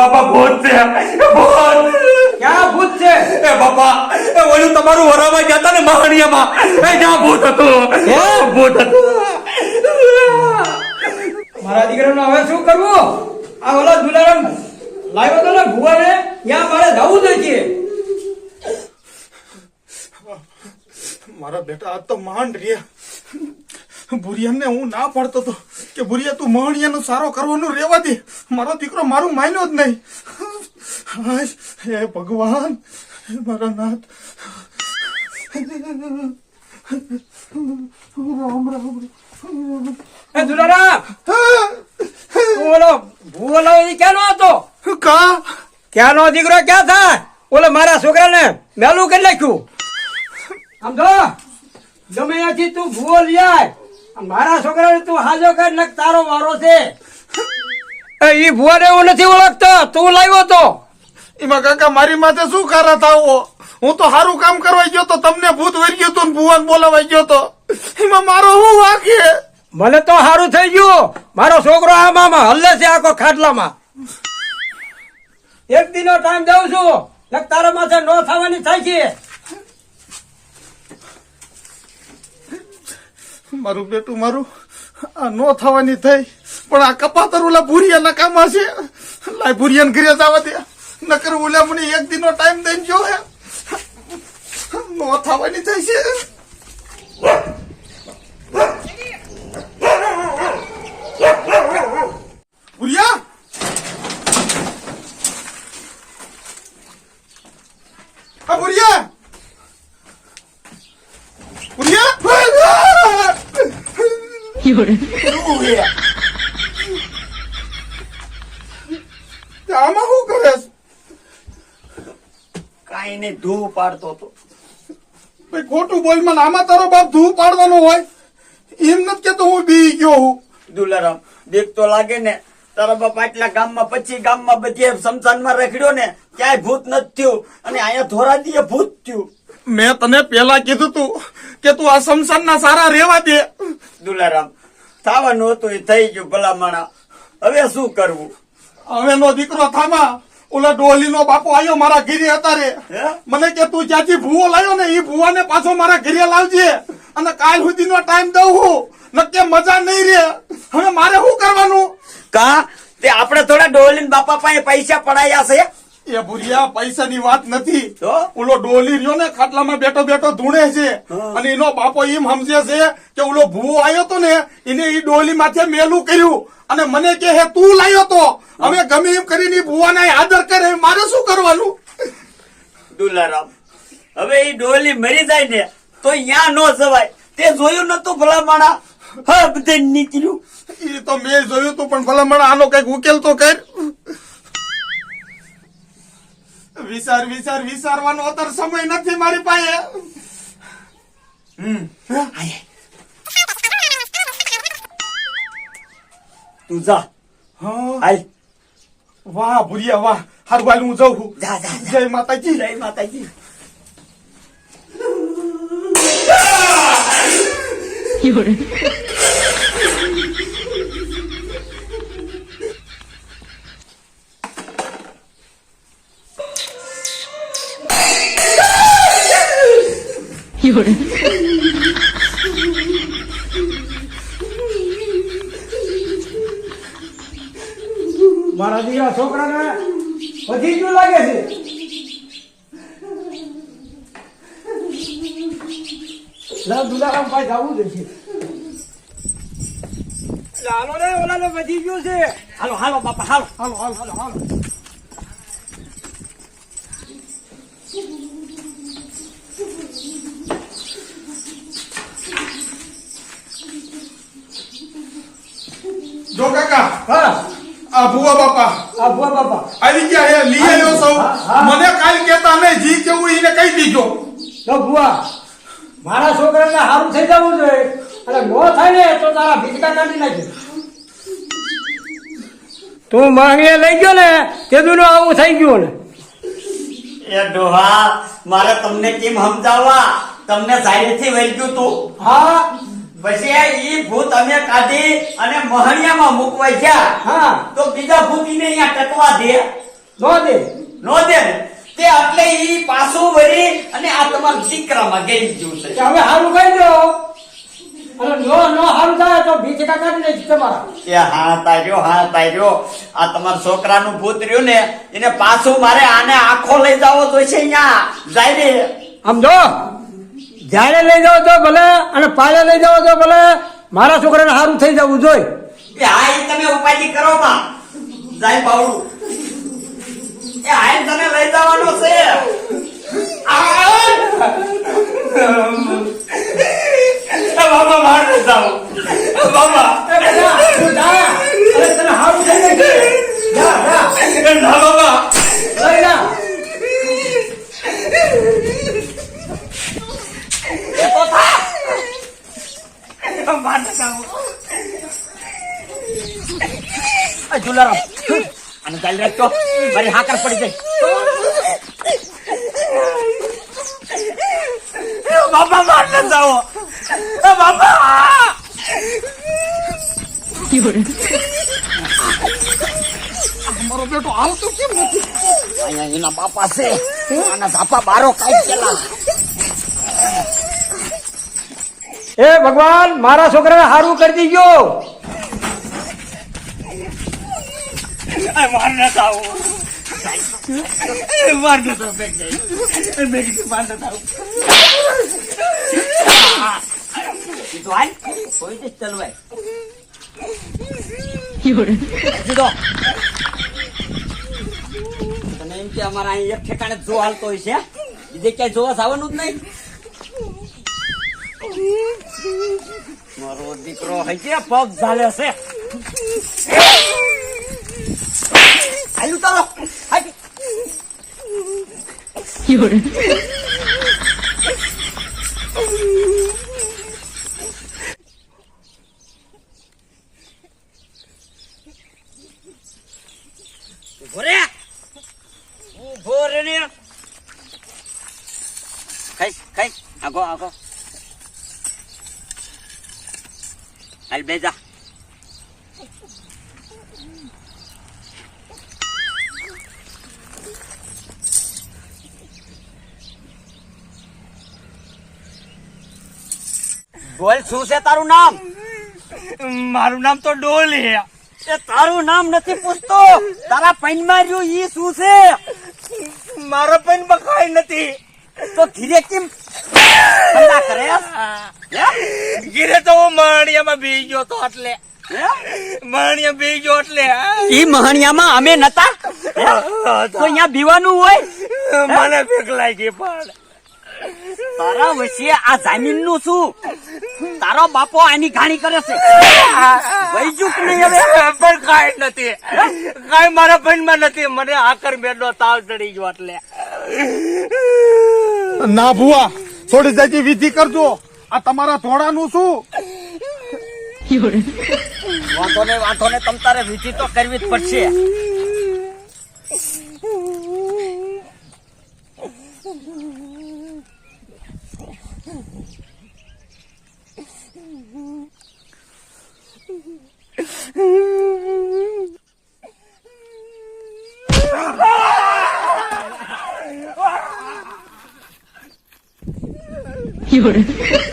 બાપા ભૂત છે. ભૂત. ક્યાં ભૂત છે? એ બાપા એ ઓલું તમારું વરામાં ગયા હતા ને મહાણિયામાં. એ જ્યાં ભૂત હતું? ભૂત હતું. મારા દીકરાનું હવે શું કરવું? આ ઓલા દુલારામ લાવ્યો તો ને ભુવાને ત્યાં મારે જવું જોઈએ મારા બેટા આજ તો માંડ રહ્યા ભુરિયાને હું ના પડતો તો. કે ભુરિયા તું મહણિયાનો સારો કરવાનું રેવા દે. મારો દીકરો મારું માન્યો જ નહીં. હે ભગવાન મારા નાથ. રામ રામ એ દુલારામ! બોલો બોલો એ ક્યાંનો હતો? કા? ક્યાંનો દીકરો ક્યાં થાય? ઓલે મારા છોકરાને મેલું કરી નાખ્યું. સમજો? ગમે ત્યાંથી તું ભૂલ આ મારા છોકરાને તું હાજો કર નક તારો વારો છે. એ ભુવાને હું નથી ઓળખતો. તું લાવ્યો તો. એમાં કાકા મારી માથે શું કારા થાવો? હું તો સારું કામ કરવા ગયો તો તમને ભૂત વરી ગયો તો ને ભુવન બોલાવાઈ ગયો તો. એમાં મારો શું વાંકે? મને તો સારું થઈ ગયું. મારો છોકરો આમાં હલ્લે છે આખો ખાટલામાં. એક દિનો ટાઈમ દઉં છું. તારા માથે નો થવાની થાય છે. મારું બેટું મારું, આ નો થવાની થઈ, પણ આ કપાતર ઓલા ભૂરિયા નકામા છે. લાય ભૂરિયાને ઘરે જવા દે. નકર ઓલા મને એક દિનનો ટાઈમ દઈને જો હે. નો થવાની થઈ છે ભૂરિયા આ ભૂરિયા ભૂરિયા આમાં શું કરે? કાઈ નહીં ધૂ પાડતો હતો. ભાઈ ખોટું બોલ મને આમાં તારો બાપ ધૂ પાડવાનો હોય? એમ નથી કેતો હું બી ગયો હું. દુલારામ તો લાગે ને. તારા બાપ આટલા ગામમાં પછી ગામમાં બધી સમસાનમાં રખડ્યો ને ક્યાંય ભૂત નથી થયું. અને અહીંયા ધોરાજીએ ભૂત થયું. મેં તને પેલા કીધું તું કે તું આ સંસારના સારા રેવા દે. દુલારામ થવાનું હતું એ થઈ ગયું ભલામણા. હવે શું કરવું? હવે નો દીકરો થામા. ઓલા ડોલી નો બાપો આવ્યો મારા ઘીરી અત્યારે. હે? મને કે તું જ્યાંથી ભૂવો લાવ્યો ને એ ભૂવાને પાછો મારા ઘીરે લાવજે. અને કાલ સુધીનો ટાઈમ દઉં હું. નક્કી મજા નહીં રે હવે મારે શું કરવાનું? કા? તે આપણે થોડા ડોલીન બાપા પાસે પૈસા પડાયા છે? એ ભૂરિયા પૈસાની વાત નથી. ઓલો ડોલી રહ્યો ને ખાટલામાં બેઠો બેઠો ધૂણે છે. અને એનો બાપો એમ સમજે છે કે ઓલો ભૂવો આવ્યો તો ને એને એ ડોલી માથે મેલું કર્યું. અને મને કે હે તું લાવ્યો તો. હવે ગમે એમ કરીને ઈ આદર કરે મારે શું કરવાનું? દુલારામ હવે એ ડોલી મરી જાય ને તો અહીંયા નો જવાય. તે જોયું નતું ભલા માણા હા બધે નીકળ્યું. એ તો મેં જોયું તું પણ ભલા આનો કંઈક ઉકેલ તો કર. વિચાર વિચાર વિચારવાનો અત્યારે સમય નથી મારી પાસે. હમ. આય. તું જા. હા. હાલ વાહ ભુરિયા વાહ. હાર વાલ હું જઉં છું. જા જા જા. જય માતાજી. જય માતાજી. મારા દીકરા છોકરાને વધી ગયું લાગે છે? લા દુલારામ ભાઈ જવું જ છે. હાલો રે ઓલાને વધી ગયું છે. હાલો હાલો બાપા હાલો હાલો હાલો હાલો હાલો. હા. આ બાપા. આભુઆ બાપા. આવી ગયા હે લઈ આવ્યો સૌ. મને કાલ કેતા નહીં જી કેવું એને કહી દીજો તો ભુઆ મારા છોકરાને સારું થઈ જવું જોઈએ. અને નો થાય ને તો તારા ભીજકા કાઢી નાખે તું માંગીએ લઈ ગયો ને તેનું આવું થઈ ગયું ને. એ ડોહા મારે તમને કેમ સમજાવવા? તમને સાઈડથી વહી ગયું તું. હા પછી ઈ ભૂત અમે કાઢી અને મહણિયામાં મૂકવાઈ ગયા. હા. તો બીજા ભૂત ઈને અહીંયા ટકવા દે. નો દે. નો દે તે એટલે ઈ પાછું વળી અને આ તમારા દીકરામાં ગઈ ગયું છે. હવે દો. અને નો નો સારું થાય તો કાઢી નાખી તમારા. હા તાર્યો હા તાર્યો. આ તમારા છોકરાનું ભૂત રહ્યું ને એને પાછું મારે આને આખો લઈ જવો જોઈશે અહીંયા. જાય રે આમ જો જ્યારે લઈ જાઓ તો ભલે અને પાલે લઈ જાઓ તો ભલે. મારા છોકરાને સારું થઈ જવું જોઈએ એ હા એ તમે ઉપાધિ કરો માં. જાય બાવડું એ હા તને લઈ જવાનો છે. બાબા મારે જાઓ. બાબા. તને સારું થઈ જાય જા, જા. ના બાબા લઈ જા. માર ન જાઓ જુલારામ અને ચાલ રાખતો મારી હાકર પડી જાય બાપા માર ન જાઓ બાબા મારો બેટો હાલતો કેમ નથી અહીંયા એના બાપા છે આના ધાપા બારો કાઢી પેલા એ ભગવાન મારા છોકરાને સારું કરી દીજો માર ન જાઓ માર ન જાઓ બેગ જાય બેગ માર ન જાઓ કીધું હાલ કોઈ દે ચલવાય કીધો તને એમ કે અમારા અહીં એક ઠેકાણે જો હાલતો હોય છે બીજે ક્યાંય જોવા જવાનું જ નહીં. મારો દીકરો છે પગ ઝાલે છે. ઊભો રે ને ખાઈ ખાઈ આગો આગો હાલ બોલ શું છે તારું નામ? મારું નામ તો ડોલી એ તારું નામ નથી પૂછતો. તારા પૈનમાં રહ્યું ઈ શું છે? મારો પણ બકાય નથી. તો ધીરે કેમ ધંધા કરે? ધીરે તો હું મરણિયામાં બી ગયો તો એટલે. હે? મરણિયા બી ગયો એટલે. ઈ મહણિયામાં અમે નતા? હે? તો અહીંયા બીવાનું હોય? મને ભેગ લાગી પણ. તારા વચ્ચે આ જમીનનું શું? તારો બાપો આની ઘાણી કરે છે. વૈજુક નહીં હવે. પણ કાંઈ નથી. કાંઈ મારા ભાઈમાં નથી. મને આકર મેળો તાવ ચડી ગયો એટલે. ના ભુવા થોડી જજી વિધિ કરજો. આ તમારા ધોળાનું શું? વાંધો ને વાંધો ને તમ તારે વિધિ તો કરવી જ પડશે. 有人。